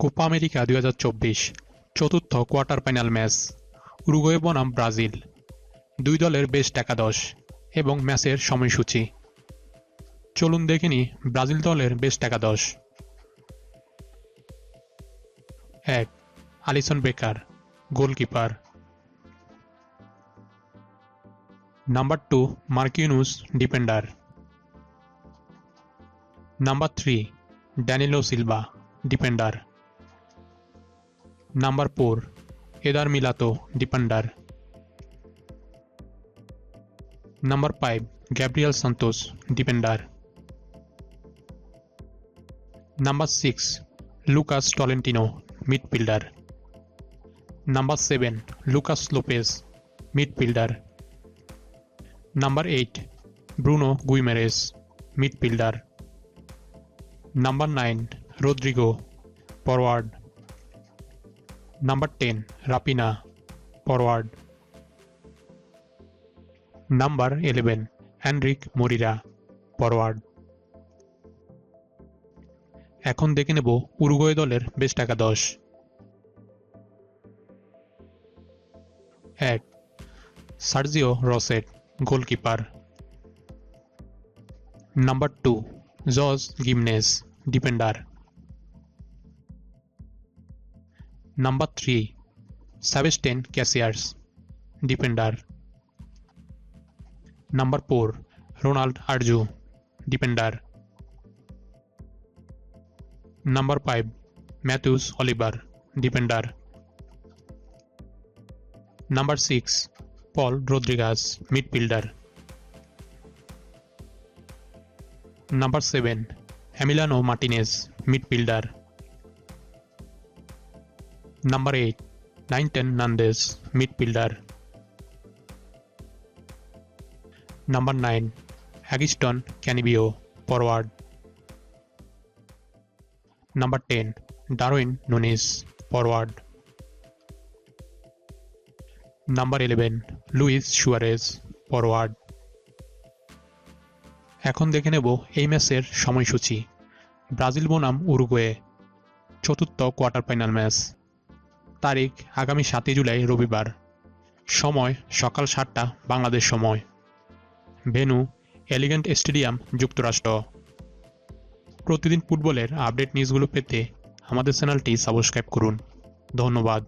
Copa America দুই হাজার চব্বিশ চতুর্থ কোয়ার্টার ফাইনাল ম্যাচ, উরুগুয়ে বনাম ব্রাজিল, দুই দলের বেস্ট একাদশ এবং ম্যাচের সময়সূচি। চলুন দেখে নিই ব্রাজিল দলের বেশ একাদশ। এক, Alisson Becker, goalkeeper. Number two Marquinhos defender number three, Danilo Silva number four, Eder Militao defender number five Gabriel Santos defender number six, Lucas Tolentino, midfielder. Number seven, Lucas Lopes, midfielder. Number eight, Bruno Guimaraes midfielder. Number nine, Rodrygo, forward. Number ten Raphinha forward number eleven Endrick Moreira forward এখন দেখে নেব Uruguay দলের বেশ টাকা দশ। এক, Sergio Rochet, goalkeeper. Number two George Gimenez, defender. Number three Sebastian Caceres defender number four Ronald Araujo defender number five Mathias Olivera defender number six Paul Rodriguez midfielder number seven Emiliano Martinez midfielder number eight Nahitan Nandez midfielder number nine Agustin Canobbio forward number ten Darwin Nunez forward number eleven Luis Suarez forward এখন দেখে নেব এই ম্যাচের সময়সূচি। Brazil বনাম Uruguay. চতুর্থ quarter final match. তারিখ আগামী সাতই জুলাই, রবিবার। সময়, সকাল সাতটা, বাংলাদেশ সময়। ভেনু, এলিগেন্ট স্টেডিয়াম, যুক্তরাষ্ট্র। প্রতিদিন ফুটবলের আপডেট নিউজগুলো পেতে আমাদের চ্যানেলটি সাবস্ক্রাইব করুন। ধন্যবাদ।